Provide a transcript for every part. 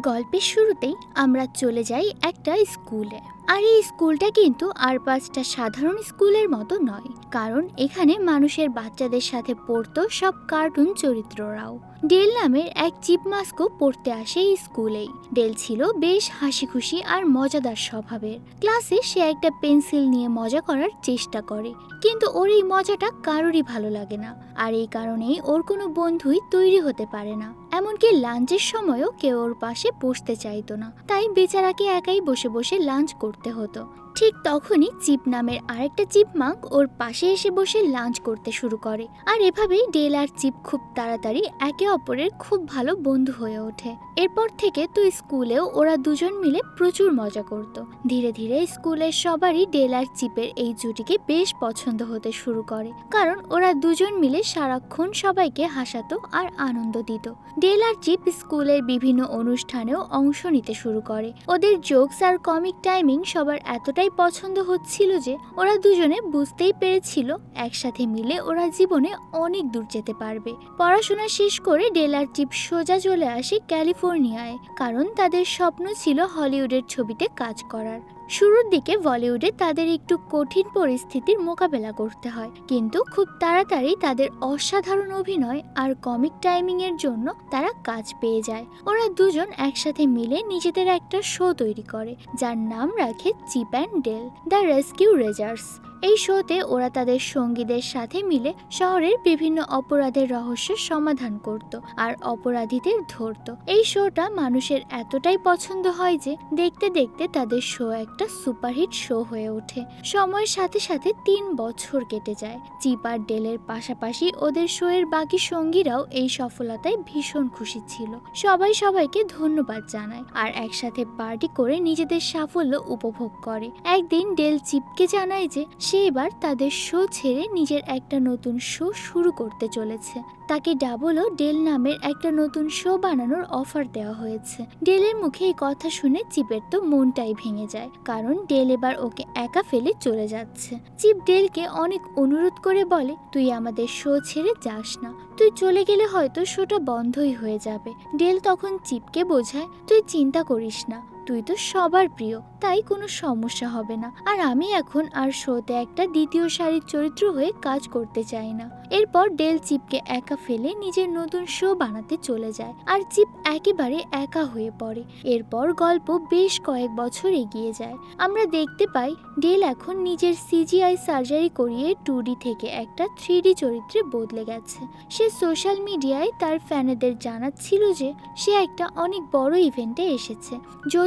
গল্পের শুরুতেই আমরা চলে যাই একটা স্কুলে। আর এই স্কুলটা কিন্তু আর পাঁচটা সাধারণ স্কুলের মতো নয়, কারণ এখানে মানুষের বাচ্চাদের সাথে পড়তো সব কার্টুন চরিত্ররাও। ডেল নামের এক চিপমাস্কও পড়তে আসে এই স্কুলেই। ডেল ছিল বেশ হাসি খুশি আর মজাদার স্বভাবের। ক্লাসে সে একটা পেন্সিল নিয়ে মজা করার চেষ্টা করে, কিন্তু ওর এই মজাটা কারোরই ভালো লাগে না। আর এই কারণেই ওর কোনো বন্ধুই তৈরি হতে পারে না। এমনকি লাঞ্চের সময়ও কেউ ওর পাশে বসতে চাইতো না। তাই বেচারাকে একাই বসে বসে লাঞ্চ করতে হতো। ঠিক তখনই চিপ নামের আরেকটা চিপমাঙ্ক ওর পাশে এসে বসে লাঞ্চ করতে শুরু করে। আর এভাবেই ডেল আর চিপ খুব তাড়াতাড়ি একে অপরের খুব ভালো বন্ধু হয়ে ওঠে। এরপর থেকে তো স্কুলেও ওরা দুজন মিলে প্রচুর মজা করত। ধীরে ধীরে স্কুলের সবারই ডেল আর চিপের এই জুটিকে বেশ পছন্দ হতে শুরু করে। কারণ ওরা দুজন মিলে সারাক্ষণ সবাইকে হাসাতো আর আনন্দ দিত। ডেল আর চিপ স্কুলের বিভিন্ন অনুষ্ঠানেও অংশ নিতে শুরু করে। ওদের জোকস আর কমিক টাইমিং সবার এতটাই পছন্দ হচ্ছিল যে ওরা দুজনে বুঝতেই পেরেছিল একসাথে মিলে ওরা জীবনে অনেক দূর যেতে পারবে। পড়াশোনা শেষ করে ডেলার টিপ সোজা চলে আসে ক্যালিফোর্নিয়ায়, কারণ তাদের স্বপ্ন ছিল হলিউডের ছবিতে কাজ করার। শুরুর দিকে বলিউডে তাদের একটু কঠিন পরিস্থিতির মোকাবেলা করতে হয়। কিন্তু খুব তাড়াতাড়ি তাদের অসাধারণ অভিনয় আর কমিক টাইমিং এর জন্য তারা কাজ পেয়ে যায়। ওরা দুজন একসাথে মিলে নিজেদের একটা শো তৈরি করে, যার নাম রাখে Chip and Dale, the rescue rangers. এই শোতে ওরা তাদের সঙ্গীদের সাথে মিলে শহরের বিভিন্ন অপরাধের রহস্য সমাধান করত আর অপরাধীদের ধরত। এই শোটা মানুষের এতটাই পছন্দ হয় যে দেখতে দেখতে তাদের শো একটা সুপারহিট শো হয়ে ওঠে। সময়ের সাথে সাথে তিন বছর কেটে যায়। চিপ আর ডেলের পাশাপাশি ওদের শোয়ের বাকি সঙ্গীরাও এই সফলতায় ভীষণ খুশি ছিল। সবাই সবাইকে ধন্যবাদ জানায় আর একসাথে পার্টি করে নিজেদের সাফল্য উপভোগ করে। একদিন ডেল চিপকে জানায় যে সে এবার তাদের শো ছেড়ে নিজের একটা নতুন শো শুরু করতে চলেছে। তাকে ডাবল ও ডেল নামের একটা নতুন শো বানানোর অফার দেওয়া হয়েছে। ডেলের মুখে এই কথা শুনে চিপের তো মনটাই ভেঙে যায়, কারণ ডেল এবার ওকে একা ফেলে চলে যাচ্ছে। চিপ ডেলকে অনেক অনুরোধ করে বলে, তুই আমাদের শো ছেড়ে যাস না। তুই চলে গেলে হয়তো শোটা বন্ধই হয়ে যাবে। ডেল তখন চিপকে বোঝায়, তুই চিন্তা করিস না। তুই তো সবার প্রিয়, তাই কোনো সমস্যা হবে না। আর আমি এখন আর শোতে একটা দ্বিতীয় সারির চরিত্র হয়ে কাজ করতে চাই না। এরপর ডেল চিপকে একা ফেলে নিজের নতুন শো বানাতে চলে যায় আর চিপ একেবারে একা হয়ে পড়ে। এরপর গল্প বেশ কয়েক বছর এগিয়ে যায়। আমরা দেখতে পাই ডেল এখন নিজের সিজিআই সার্জারি করিয়ে টু থেকে একটা থ্রি চরিত্রে বদলে গেছে। সে সোশ্যাল মিডিয়ায় তার ফ্যানেদের জানাচ্ছিল যে সে একটা অনেক বড় ইভেন্টে এসেছে।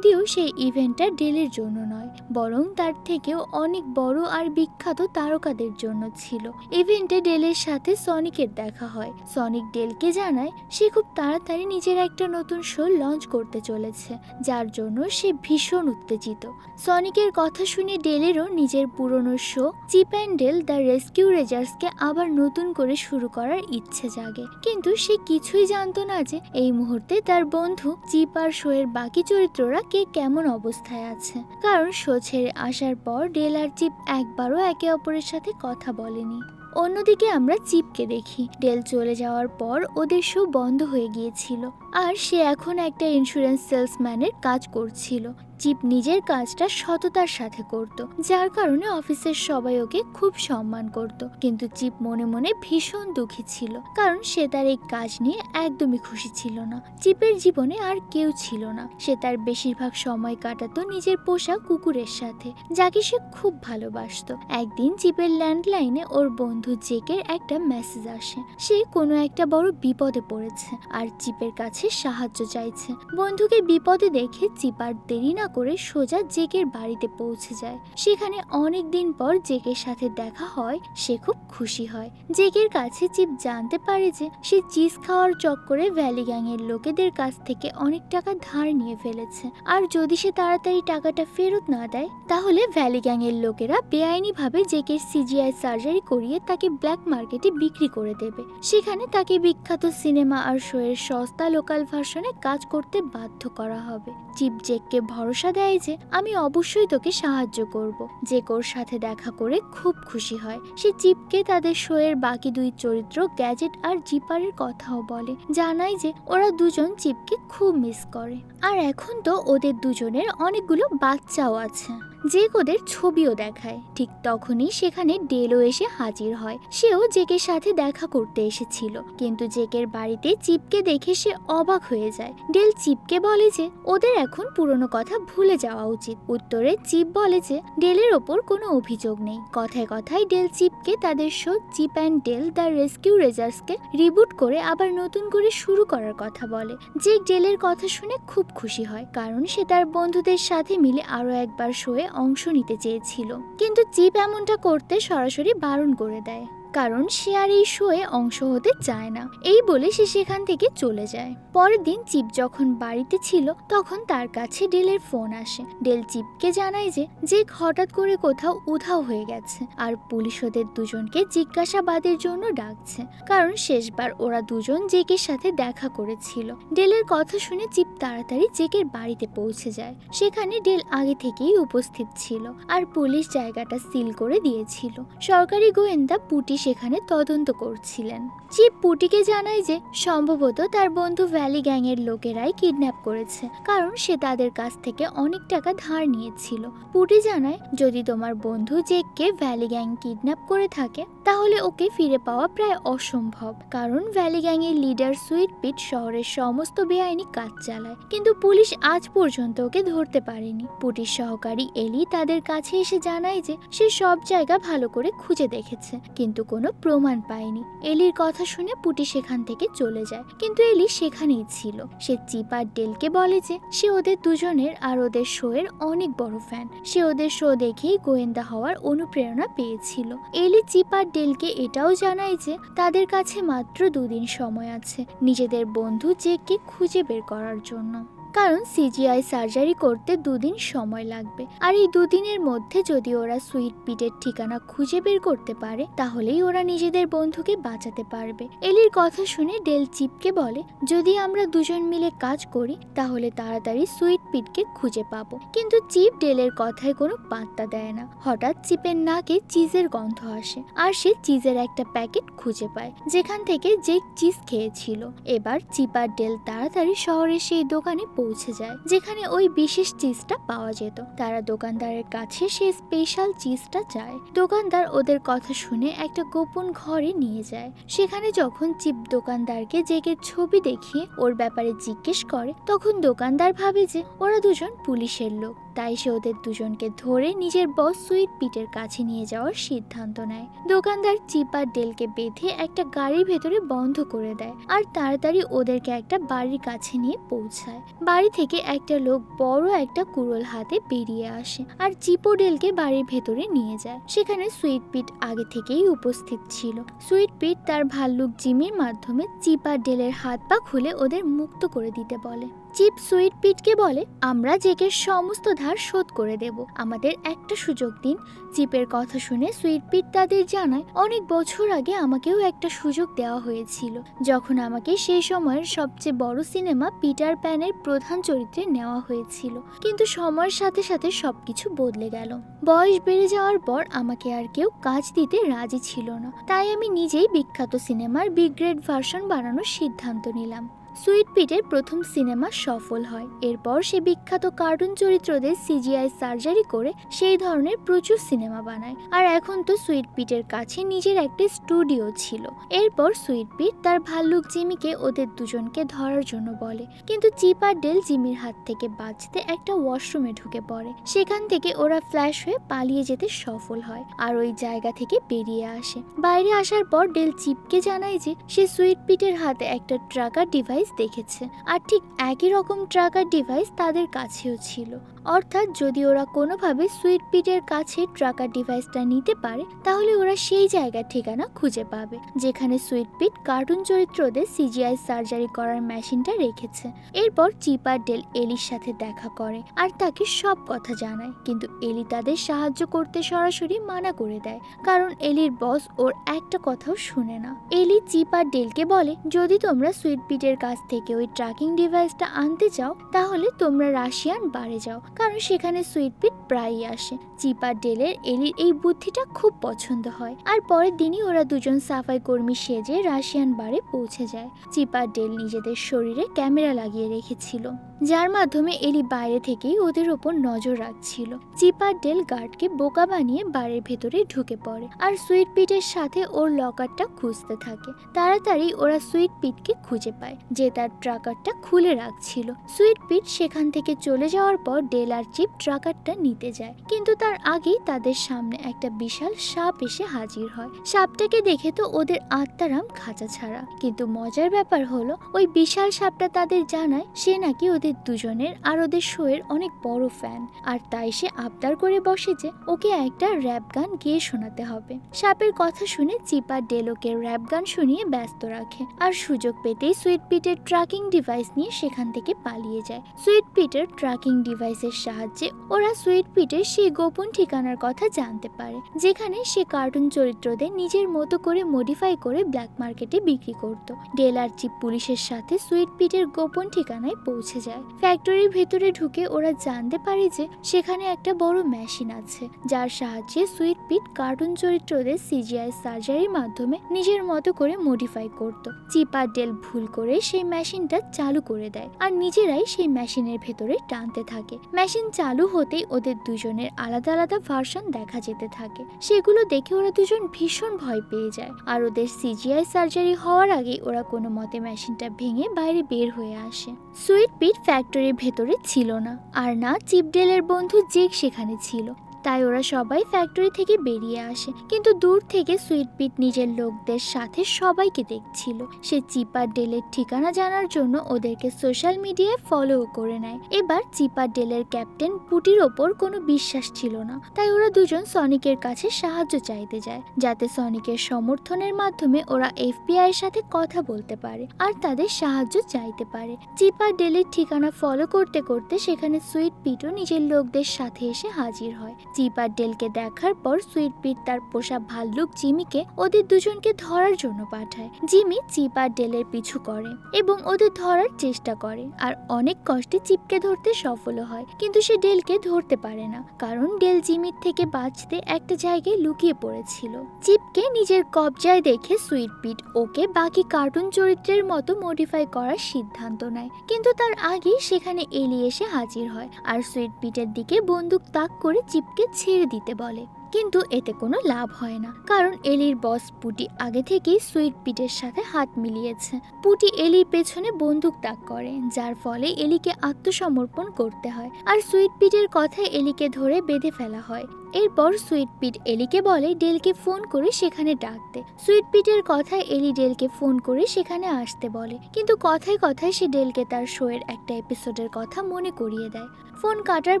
যদিও সেই ইভেন্টটা ডেলের জন্য নয়, বরং তার থেকেও অনেক বড় আর বিখ্যাত তারকাদের জন্য ছিল। ইভেন্টে ডেলের সাথে সনিকের দেখা হয়। সনিক ডেলকে জানায়, সে খুব তাড়াতাড়ি নিজের একটা নতুন শো লঞ্চ করতে চলেছে, যার জন্য সে ভীষণ উত্তেজিত। সনিকের কথা শুনে ডেলেরও নিজের পুরনো show Chip and Dale the rescue রেজার্সকে আবার নতুন করে শুরু করার ইচ্ছে জাগে। কিন্তু সে কিছুই জানতো না যে এই মুহূর্তে তার বন্ধু চিপ আর শোয়ের বাকি চরিত্ররা কে কেমন অবস্থায় আছে। কারণ শো ছেড়ে আসার পর ডেল আর চিপ একবারও একে অপরের সাথে কথা বলেনি। অন্যদিকে আমরা চিপকে দেখি। ডেল চলে যাওয়ার পর ওদের শো বন্ধ হয়ে গিয়েছিল। আর সে এখন একটা ইন্স্যুরেন্স সেলসম্যানের কাজ করছিল। চিপ নিজের কাজটা সততার সাথে করত, যার কারণে অফিসের সবাই ওকে খুব সম্মান করত। কিন্তু চিপ মনে মনে ভীষণ দুঃখী ছিল, কারণ সে তার এই কাজ নিয়ে একদমই খুশি ছিল না। চিপের জীবনে আর কেউ ছিল না। সে তার বেশিরভাগ সময় কাটাতো নিজের পোষা কুকুরের সাথে, যাকে সে খুব ভালোবাসতো। একদিন চিপের ল্যান্ডলাইনে ওর বন্ধু জেকের একটা মেসেজ আসে। সে কোনো একটা বড় বিপদে পড়েছে আর চিপের কাছে সাহায্য চাইছে। বন্ধুকে বিপদে দেখে চিপ আর দেরি না করে সোজা জেকের বাড়িতে পৌঁছে যায়। সেখানে অনেক দিন পর জেকের সাথে দেখা হয়, সে খুব খুশি হয়। জেকের কাছে চিপ জানতে পারে যে, সে চিজ খাওয়ার চক্করে ভ্যালি গ্যাংয়ের লোকেদের কাছ থেকে অনেক টাকা ধার নিয়ে ফেলেছে। আর যদি সে তাড়াতাড়ি টাকাটা ফেরত না দেয়, তাহলে ভ্যালি গ্যাংয়ের লোকেরা বেআইনিভাবে জেকের সিজিআই সার্জারি করিয়ে তাকে ব্ল্যাক মার্কেটে বিক্রি করে দেবে। সেখানে তাকে বিখ্যাত সিনেমা আর শোয়ের সস্তা লোকাল লোকাল ভার্সনে কাজ করতে বাধ্য করা হবে। চিপ জেককে ভরসা দেয় যে আমি অবশ্যই তোকে সাহায্য করব। জেক ওর সাথে দেখা করে খুব খুশি হয়। সে চিপকে তাদের শোয়ের বাকি দুই চরিত্র, গ্যাজেট আর জিপারের কথাও বলে। জানায় যে ওরা দুজন চিপকে খুব মিস করে। আর এখন তো ওদের দুজনের অনেকগুলো বাচ্চাও আছে। জেক ওদের ছবিও দেখায়। ঠিক তখনই সেখানে ডেলও এসে হাজির হয়। সেও জেকের সাথে দেখা করতে এসেছিল। কিন্তু জেকের বাড়িতে চিপকে দেখে সে অবাক হয়ে যায়। ডেল চিপকে বলে যে, ওদের এখন পুরনো কথা ভুলে যাওয়া উচিত। উত্তরে চিপ বলে যে, ডেলের ওপর কোনো অভিযোগ নেই। কথায় কথায় ডেল চিপকে তাদের show Chip and Dale the rescue রেজার্সকে reboot করে আবার নতুন করে শুরু করার কথা বলে। জেক ডেলের কথা শুনে খুব খুশি হয়, কারণ সে তার বন্ধুদের সাথে মিলে আরও একবার শোয়ে অংশ নিতে চেয়েছিল। কিন্তু চিপ এমনটা করতে সরাসরি বারণ করে দেয়। কারণ সে আর এই শোয়ে অংশ হতে চায় না। এই বলে সে সেখান থেকে চলে যায়। পরের দিন চিপ যখন বাড়িতে ছিল, তখন তার কাছে ডেলের ফোন আসে। ডেল চিপকে জানায় যে জেক হঠাৎ করে কোথাও উধাও হয়ে গেছে আর পুলিশ ওদের দুজনকে জিজ্ঞাসাবাদের জন্য ডাকছে। কারণ শেষবার ওরা দুজন জেকের সাথে দেখা করেছিল। ডেলের কথা শুনে চিপ তাড়াতাড়ি জেকের বাড়িতে পৌঁছে যায়। সেখানে ডেল আগে থেকেই উপস্থিত ছিল আর পুলিশ জায়গাটা সিল করে দিয়েছিল। সরকারি গোয়েন্দা পুটি সেখানে তদন্ত করছিলেন। চিপ পুটিকে জানায় যে, সম্ভবত তার বন্ধু ভ্যালি গ্যাংয়ের লোকেরাই কিডন্যাপ করেছে, কারণ সে তাদের কাছ থেকে অনেক টাকা ধার নিয়েছিল। পুটি জানায়, যদি তোমার বন্ধু জেককে ভ্যালি গ্যাং কিডন্যাপ করে থাকে, তাহলে ওকে ফিরে পাওয়া প্রায় অসম্ভব, কারণ ভ্যালি গ্যাংয়ের লিডার সুইট পিট শহরের সমস্ত বেআইনি কাজ চালায়, কিন্তু পুলিশ আজ পর্যন্ত ওকে ধরতে পারেনি। পুটির সহকারী এলি তাদের কাছে এসে জানায় যে, সে সব জায়গা ভালো করে খুঁজে দেখেছে, কিন্তু কোনো প্রমাণ পায়নি। এলির কথা শুনে পুটি সেখান থেকে চলে যায়। কিন্তু এলি সেখানেই ছিল। সে চিপার ডেলকে বলে যে, সে ওদের দুজনের আর ওদের শো এর অনেক বড় ফ্যান। সে ওদের শো দেখেই গোয়েন্দা হওয়ার অনুপ্রেরণা পেয়েছিল। এলি চিপার ডেলকে এটাও জানায় যে, তাদের কাছে মাত্র দুদিন সময় আছে নিজেদের বন্ধু জেককে খুঁজে বের করার জন্য। কারণ সিজিআই সার্জারি করতে দুদিন সময় লাগবে। আর এই দুদিনের মধ্যে যদি ওরা সুইট পিটের ঠিকানা খুঁজে বের করতে পারে, তাহলেই ওরা নিজেদের বন্ধুকে বাঁচাতে পারবে। এলির কথা শুনে ডেল চিপকে বলে, যদি আমরা দুজন মিলে কাজ করি, তাহলে তাড়াতাড়ি সুইট পিটকে খুঁজে পাবো। কিন্তু চিপ ডেলের কথায় কোনো পাত্তা দেয় না। হঠাৎ চিপের নাকে চিজের গন্ধ আসে, আর সে চিজের একটা প্যাকেট খুঁজে পায়, যেখান থেকে যে চিজ খেয়েছিল। এবার চিপ আর ডেল তাড়াতাড়ি শহরের সেই দোকানে পৌঁছে যায়, যেখানে ওই বিশেষ চিজটা পাওয়া যেত। তারা দোকানদারের কাছে সেই স্পেশাল চিজটা চায়। দোকানদার ওদের কথা শুনে একটা গোপন ঘরে নিয়ে যায়। সেখানে যখন চিপ দোকানদারকে জেগে ছবি দেখিয়ে ওর ব্যাপারে জিজ্ঞেস করে, তখন দোকানদার ভাবে যে ওরা দুজন পুলিশের লোক। তাই সে ওদের দুজনকে ধরে নিজের বস সুইট পিটের কাছে নিয়ে যাওয়ার সিদ্ধান্ত নেয়। দোকানদার চিপার ডেলকে বেঁধে একটা গাড়ির ভেতরে বন্ধ করে দেয় আর তাড়াতাড়ি ওদেরকে একটা বাড়ির কাছে নিয়ে পৌঁছায়। বাড়ি থেকে একটা লোক বড় একটা কুড়োল হাতে বেরিয়ে আসে আর চিপো ডেলকে বাড়ির ভেতরে নিয়ে যায়। সেখানে সুইট পিট আগে থেকেই উপস্থিত ছিল। সুইট পিট তার ভাল্লুক জিমির মাধ্যমে চিপার ডেলের হাত পা খুলে ওদের মুক্ত করে দিতে বলে। চিপ সুইট পিটকে বলে, আমরা জেকের সমস্ত ধার শোধ করে দেব। আমাদের একটা সুযোগ দিন। চিপের কথা শুনে সুইট পিট তাদের জানায়, অনেক বছর আগে আমাকেও একটা সুযোগ দেওয়া হয়েছিল, যখন আমাকে সেই সময়ের সবচেয়ে বড় সিনেমা পিটার প্যানের প্রধান চরিত্রে নেওয়া হয়েছিল। কিন্তু সময়ের সাথে সাথে সবকিছু বদলে গেল। বয়স বেড়ে যাওয়ার পর আমাকে আর কেউ কাজ দিতে রাজি ছিল না। তাই আমি নিজেই বিখ্যাত সিনেমার বিগ্রেড ভার্সন বানানোর সিদ্ধান্ত নিলাম। সুইট পিটের প্রথম সিনেমা সফল হয়। এরপর সে বিখ্যাত কার্টুন চরিত্রদের সিজিআই সার্জারি করে সেই ধরনের প্রচুর সিনেমা বানায়। আর এখন তো সুইট পিটের কাছে নিজের একটি স্টুডিও ছিল। এরপর সুইট পিট তার ভাল্লুক জিমিকে ওদের দুজনকে ধরার জন্য বলে। কিন্তু চিপ আর ডেল জিমির হাত থেকে বাঁচতে একটা ওয়াশরুমে ঢুকে পড়ে। সেখান থেকে ওরা ফ্ল্যাশ হয়ে পালিয়ে যেতে সফল হয় আর ওই জায়গা থেকে বেরিয়ে আসে। বাইরে আসার পর ডেল চিপকে জানায় যে সে সুইট পিটের হাতে একটা ট্রাকার ডিভাইস দেখেছে। আর ঠিক একই রকম ট্র্যাকার ডিভাইস তাদের কাছেও ছিল। অর্থাৎ যদি ওরা কোনোভাবে সুইট পিটের কাছে ট্রাকার ডিভাইসটা নিতে পারে, তাহলে ওরা সেই জায়গার ঠিকানা খুঁজে পাবে, যেখানে সুইট পিট কার্টুন চরিত্রদের সিজিআই সার্জারি করার মেশিনটা রেখেছে। এরপর চিপার ডেল এলির সাথে দেখা করে আর তাকে সব কথা জানায়, কিন্তু এলি তাদের সাহায্য করতে সরাসরি মানা করে দেয়, কারণ এলির বস ওর একটা কথাও শুনে না। এলি চিপার ডেলকে বলে, যদি তোমরা সুইট পিটের কাছ থেকে ওই ট্র্যাকিং ডিভাইসটা আনতে চাও, তাহলে তোমরা রাশিয়ান বারে যাও কারণ সেখানে সুইট পিট প্রায়ই আসে। চিপ ডেলের এলির এই বুদ্ধিটা খুব পছন্দ হয়। আর পরের দিনই ওরা দুজন সাফাই কর্মী সেজে রাশিয়ান বারে পৌঁছে যায়। চিপ ডেল নিজেদের শরীরে ক্যামেরা লাগিয়ে রেখেছিল, যার মাধ্যমে এলি বাইরে থেকেই ওদের ওপর নজর রাখছিল। চিপার ডেল গার্ডকে বোকা বানিয়ে বাড়ির ভেতরে ঢুকে পড়ে, আর সুইট পিটের সাথে ওর লকারটা খুঁজতে থাকে। তাড়াতাড়ি ওরা সুইট পিটকে খুঁজে পায়, যে তার ট্রাকারটা খুলে রাখছিল। সুইট পিট সেখান থেকে চলে যাওয়ার পর ডেল আর চিপ ট্রাকারটা নিতে যায়। কিন্তু তার আগেই তাদের সামনে একটা বিশাল সাপ এসে হাজির হয়। সাপটাকে দেখে তো ওদের আত্মারাম খাঁচা ছাড়া। কিন্তু মজার ব্যাপার হলো, ওই বিশাল সাপটা তাদের জানায় সে নাকি ওদের দুজনের আর ওদের শোয়ের অনেক বড় ফ্যান। আর তাই সে আবদার করে বসে যে ওকে একটা র্যাপ গান গিয়ে শোনাতে হবে। সাপের কথা শুনে চিপা ডেলোকে র্যাপ গান শুনিয়ে ব্যস্ত রাখে। আর সুযোগ পেতেই সুইট পিটের ট্র্যাকিং ডিভাইস নিয়ে সেখান থেকে পালিয়ে যায়। সুইট পিটের ট্র্যাকিং ডিভাইসের সাহায্যে ওরা সুইট পিটের সেই গোপন ঠিকানার কথা জানতে পারে, যেখানে সে কার্টুন চরিত্রদের নিজের মতো করে মডিফাই করে ব্ল্যাক মার্কেটে বিক্রি করত। ডেল আর চিপ পুলিশের সাথে সুইট পিটের গোপন ঠিকানায় পৌঁছে যায়। ফ্যাক্টরির ভেতরে ঢুকে ওরা জানতে পারে যে সেখানে একটা বড় মেশিন আছে, যার সাহায্যে সুইট পিট কার্টুন চরিত্রদের সিজিআই সার্জারির মাধ্যমে নিজের মতো করে মডিফাই করত। চিপার ডেল ভুল করে সেই মেশিনটা চালু করে দেয়, আর নিজেরাই সেই মেশিনের ভেতরে টানতে থাকে। মেশিন চালু হতেই ওদের দুজনের আলাদা আলাদা ভার্সন দেখা যেতে থাকে। সেগুলো দেখে ওরা দুজন ভীষণ ভয় পেয়ে যায়। আর ওদের সিজিআই সার্জারি হওয়ার আগেই ওরা কোনো মতে মেশিনটা ভেঙে বাইরে বের হয়ে আসে। সুইট পিট ফ্যাক্টরির ভেতরে ছিল না। আর না চিপডেলের বন্ধু জেক সেখানে ছিল। তাই ওরা সবাই ফ্যাক্টরি থেকে বেরিয়ে আসে। কিন্তু দূর থেকে সুইট পিট নিজের লোকদের সাথে সবাইকে দেখছিল। সে চিপার ডেলের ঠিকানা জানার জন্য ওদেরকে সোশ্যাল মিডিয়ায় ফলো করে নেয়। এবার চিপার ডেলের ক্যাপ্টেন পুটির ওপর কোনো বিশ্বাস ছিল না। তাই ওরা দুজন সনিকের কাছে সাহায্য চাইতে যায়, যাতে সনিকের সমর্থনের মাধ্যমে ওরা এফবিআই এর সাথে কথা বলতে পারে আর তাদের সাহায্য চাইতে পারে। চিপার ডেলের ঠিকানা ফলো করতে করতে সেখানে সুইট পিটও নিজের লোকদের সাথে এসে হাজির হয়। চিপ আর ডেলকে দেখার পর সুইট পিট তার পোষা ভাল্লুক জিমিকে ওদের দুজনকে ধরার জন্য পাঠায়। জিমি চিপ আর ডেলের পিছু করে এবং ওদের ধরার চেষ্টা করে। আর অনেক কষ্টে চিপকে ধরতে সফল হয়, কিন্তু সে ডেলকে ধরতে পারে না, কারণ ডেল জিমির থেকে বাঁচতে একটা জায়গায় লুকিয়ে পড়েছিল। চিপকে নিজের কবজায় দেখে সুইট পিট ওকে বাকি কার্টুন চরিত্রের মতো মডিফাই করার সিদ্ধান্ত নেয়, কিন্তু তার আগেই সেখানে এলি এসে হাজির হয়। আর সুইট পিটের দিকে বন্দুক তাক করে চিপকে ছেড়ে দিতে বলে। কিন্তু এতে কোনো লাভ হয় না। কারণ এলির বস পুটি আগে থেকেই সুইট পিটের সাথে হাত মিলিয়েছে। পুটি এলির পেছনে বন্দুক তাক করে, যার ফলে এলিকে আত্মসমর্পণ করতে হয় আর সুইট পিটের কথায় এলিকে ধরে বেঁধে ফেলা হয়। এরপর সুইট পিট এলিকে বলে, ডেলকে ফোন করে সেখানে ডাকতে। সুইট পিটের কথায় এলি ডেলকে ফোন করে সেখানে আসতে বলে, কিন্তু কথায় কথায় সে ডেলকে তার শোয়ের একটা এপিসোডের কথা মনে করিয়ে দেয়। ফোন কাটার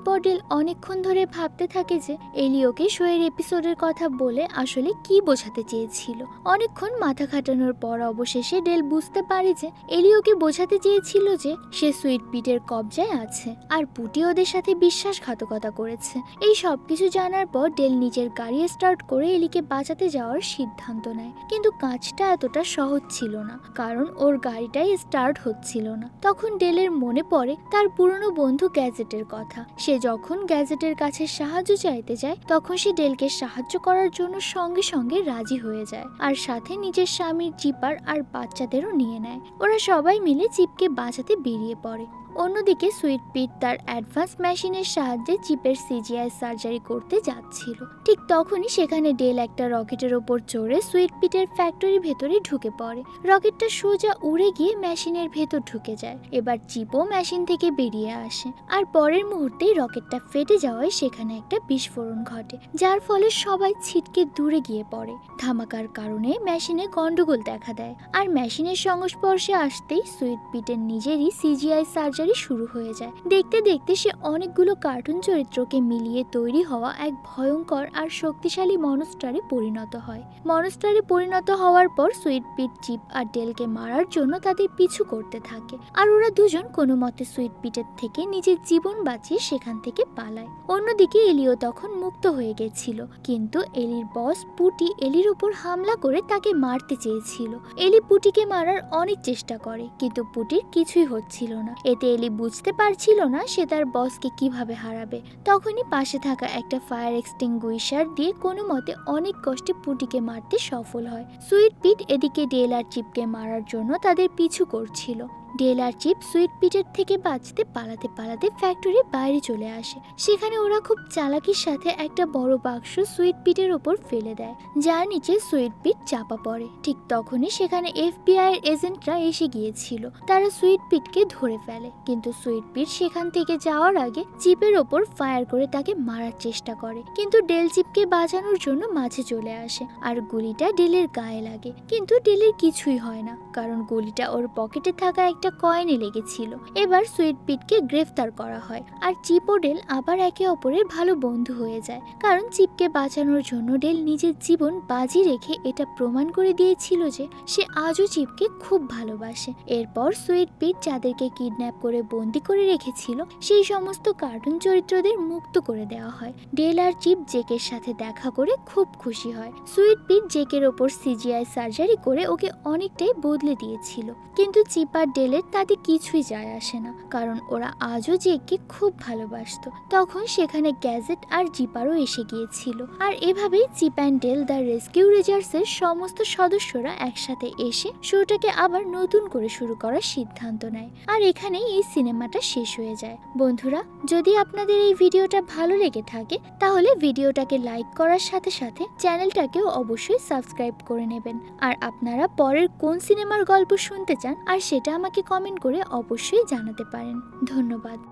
পর ডেল অনেকক্ষণ ধরে ভাবতে থাকে যে, এলি ওকে শোয়ের এপিসোডের কথা বলে আসলে কি বোঝাতে চেয়েছিল? অনেকক্ষণ মাথা খাটানোর পর অবশেষে ডেল বুঝতে পারে যে এলি ওকে বোঝাতে চেয়েছিল যে সে সুইট পিটের কবজায় আছে আর পুটি ওদের সাথে বিশ্বাসঘাতকতা করেছে। এই সব কিছু জানার পর ডেল নিজের গাড়ি স্টার্ট করে এলিকে বাঁচাতে যাওয়ার সিদ্ধান্ত নেয়। কিন্তু কাজটা এতটা সহজ ছিল না, কারণ ওর গাড়িটাই স্টার্ট হচ্ছিল না। তখন ডেলের মনে পড়ে তার পুরনো বন্ধু গ্যাজেটের কথা। সে যখন গ্যাজেটের কাছে সাহায্য চাইতে যায়, তখন সে ডেলকে সাহায্য করার জন্য সঙ্গে সঙ্গে রাজি হয়ে যায় আর সাথে নিজের স্বামীর জিপার আর বাচ্চাদেরও নিয়ে নেয়। ওরা সবাই মিলে জিপকে বাঁচাতে বেরিয়ে পড়ে। অন্যদিকে সুইট পিট তার অ্যাডভান্স মেশিনের সাহায্যে চিপের সিজিআই সার্জারি করতে যাচ্ছিল। ঠিক তখনই সেখানে ডেল একটা রকেটের ওপর চড়ে সুইট পিটের ফ্যাক্টরির ভেতরে ঢুকে পড়ে। রকেটটা সোজা উড়ে গিয়ে মেশিনের ভেতর ঢুকে যায়। এবার চিপও মেশিন থেকে বেরিয়ে আসে। আর পরের মুহূর্তেই রকেটটা ফেটে যাওয়ায় সেখানে একটা বিস্ফোরণ ঘটে, যার ফলে সবাই ছিটকে দূরে গিয়ে পড়ে। ধামাকার কারণে মেশিনে গন্ডগোল দেখা দেয়। আর মেশিনের সংস্পর্শে আসতেই সুইট পিটের নিজেরই সিজিআই সার্জারি সার্জারি শুরু হয়ে যায়। দেখতে দেখতে সে অনেকগুলো কার্টুন চরিত্রকে মিলিয়ে তৈরি হওয়া এক ভয়ঙ্কর আর শক্তিশালী মনস্টারে পরিণত হয়। মনস্টারে পরিণত হওয়ার পর সুইট পিট চিপ আর ডেলকে মারার জন্য তাদের পিছু করতে থাকে আর ওরা দুজন কোনো মতে সুইট পিটের থেকে নিজের জীবন বাঁচিয়ে সেখান থেকে পালায়। অন্যদিকে এলিও তখন মুক্ত হয়ে গেছিল, কিন্তু এলির বস পুটি এলির উপর হামলা করে তাকে মারতে চেয়েছিল। এলি পুটিকে মারার অনেক চেষ্টা করে, কিন্তু পুটির কিছুই হচ্ছিল না। এতে এলি বুঝতে পারছিল না সে তার বসকে কীভাবে হারাবে। তখনই পাশে থাকা একটা ফায়ার এক্সটিংগুইশার দিয়ে কোনো মতে অনেক কষ্টে পুটিকে মারতে সফল হয়। সুইট পিট এদিকে ডেল আর চিপকে মারার জন্য তাদের পিছু করছিল। ডেল আর চিপ সুইট পিটের থেকে বাঁচতে, পালাতে পালাতে ফ্যাক্টরির বাইরে চলে আসে। সেখানে ওরা খুব চালাকির সাথে একটা বড় বাক্স সুইট পিটের ওপর ফেলে দেয়, যার নিচে সুইট পিট চাপা পড়ে। ঠিক তখনই সেখানে এফবিআই এর এজেন্টরা এসে গিয়েছিল। তারা সুইট পিটকে ধরে ফেলে, কিন্তু সুইট পিট সেখান থেকে যাওয়ার আগে চিপের ওপর ফায়ার করে তাকে মারার চেষ্টা করে। কিন্তু ডেল চিপকে বাঁচানোর জন্য মাঝে চলে আসে, আর গুলিটা ডেলের গায়ে লাগে। কিন্তু ডেলের কিছুই হয় না, কারণ গুলিটা ওর পকেটে থাকা একটা কয়েনে লেগেছিল। এবার সুইট পিটকে গ্রেফতার করা হয় আর চিপ ও ডেল আবার একে অপরের ভালো বন্ধু হয়ে যায়। কারণ চিপকে বাঁচানোর জন্য ডেল নিজের জীবন বাজি রেখে এটা প্রমাণ করে দিয়েছিল যে সে আজও চিপকে খুব ভালোবাসে। এরপর সুইট পিট যাদেরকে কিডন্যাপ করে বন্দি করে রেখেছিল, সেই সমস্ত কার্টুন চরিত্রদের মুক্ত করে দেওয়া হয়। ডেল আর চিপ জেকের সাথে দেখা করে খুব খুশি হয়। সুইট পিট জেকের ওপর সিজিআই সার্জারি করে ওকে অনেকটাই বদলে দিয়েছিল। কিন্তু চিপ আর ডেলের তাতে কিছুই যায় আসে না। কারণ ওরা আজও জেককে খুব ভালোবাসতো। তখন সেখানে গ্যাজেট আর জিপারও এসে গিয়েছিল। আর এভাবেই Chip and Dale the rescue রেজার্সের সমস্ত সদস্যরা একসাথে এসে শোটাকে আবার নতুন করে শুরু করার সিদ্ধান্ত নেয়। আর এখানেই এই সিনেমাটা শেষ হয়ে যায়। বন্ধুরা, যদি আপনাদের এই ভিডিওটা ভালো লেগে থাকে, তাহলে ভিডিওটাকে লাইক করার সাথে সাথে চ্যানেলটাকেও অবশ্যই সাবস্ক্রাইব করে নেবেন। আর আপনারা পরের কোন সিনেমার গল্প শুনতে চান আর সেটা আমাকে কমেন্ট করে অবশ্যই জানাতে পারেন। ধন্যবাদ।